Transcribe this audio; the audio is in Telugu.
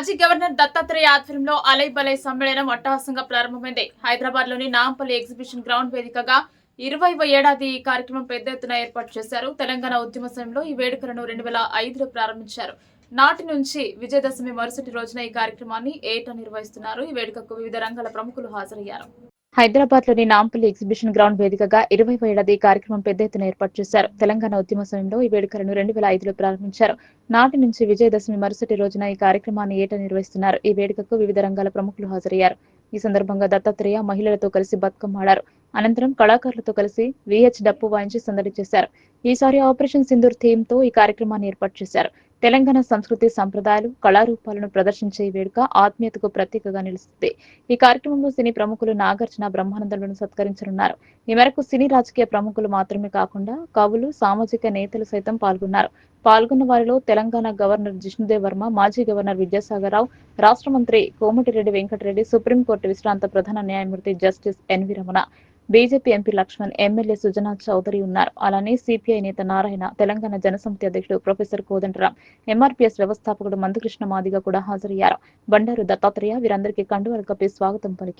మాజీ గవర్నర్ దత్తాత్రేయ ఆధ్వర్యంలో అలై బలై సమ్మేళనం అట్టహాసంగా ప్రారంభమైంది. హైదరాబాద్లోని నాంపల్లి ఎగ్జిబిషన్ గ్రౌండ్ వేదికగా ఇరవైవ ఏడాది ఈ కార్యక్రమం పెద్ద ఎత్తున ఏర్పాటు చేశారు. తెలంగాణ ఉద్యమ సమయంలో ఈ వేడుకలను రెండు వేల ఐదులో ప్రారంభించారు. నాటి నుంచి విజయదశమి మరుసటి రోజున ఈ కార్యక్రమాన్ని ఏటా నిర్వహిస్తున్నారు. ఈ వేడుకకు వివిధ రంగాల ప్రముఖులు హాజరయ్యారు. హైదరాబాద్లోని నాంపల్లి ఎగ్జిబిషన్ గ్రౌండ్ వేదికగా ఇరవై ఏడాది కార్యక్రమం పెద్ద ఎత్తున ఏర్పాటు చేశారు. తెలంగాణ ఉద్యమ సమయంలో ఈ వేడుకలను రెండు వేల ఐదులో ప్రారంభించారు. నాటి నుంచి విజయదశమి మరుసటి రోజున ఈ కార్యక్రమాన్ని ఏటా నిర్వహిస్తున్నారు. ఈ వేడుకకు వివిధ రంగాల ప్రముఖులు హాజరయ్యారు. ఈ సందర్భంగా దత్తాత్రేయ మహిళలతో కలిసి బతుకమ్మ ఆడారు. అనంతరం కళాకారులతో కలిసి విహెచ్ డప్పు వాయించి సందడి చేశారు. ఈసారి ఆపరేషన్ సింధూర్ థీమ్తో ఈ కార్యక్రమాన్ని ఏర్పాటు చేశారు. తెలంగాణ సంస్కృతి సంప్రదాయాలు కళారూపాలను ప్రదర్శించే వేడుక ఆత్మీయతకు ప్రత్యేకగా నిలుస్తుంది. ఈ కార్యక్రమంలో సినీ ప్రముఖులు నాగార్జున బ్రహ్మానందలను సత్కరించనున్నారు. ఈ మేరకు సినీ రాజకీయ ప్రముఖులు మాత్రమే కాకుండా కవులు సామాజిక నేతలు సైతం పాల్గొన్నారు. పాల్గొన్న వారిలో తెలంగాణ గవర్నర్ జిష్ణుదేవ్ వర్మ మాజీ గవర్నర్ విద్యాసాగర్ రావు రాష్ట్ర మంత్రి కోమటిరెడ్డి వెంకటరెడ్డి సుప్రీంకోర్టు విశ్రాంత ప్రధాన న్యాయమూర్తి justice N V Ramana BJP MP Laxman MLA Sujana Chowdary ఉన్నారు. అలానే సిపిఐ నేత నారాయణ తెలంగాణ జనసమితి అధ్యక్షుడు ప్రొఫెసర్ కోదండరాం ఎంఆర్పీఎస్ వ్యవస్థాపకుడు మందుకృష్ణ మాదిగ కూడా హాజరయ్యారు. బండారు దత్తాత్రేయ వీరందరికీ కండువలు కప్పి స్వాగతం పలికి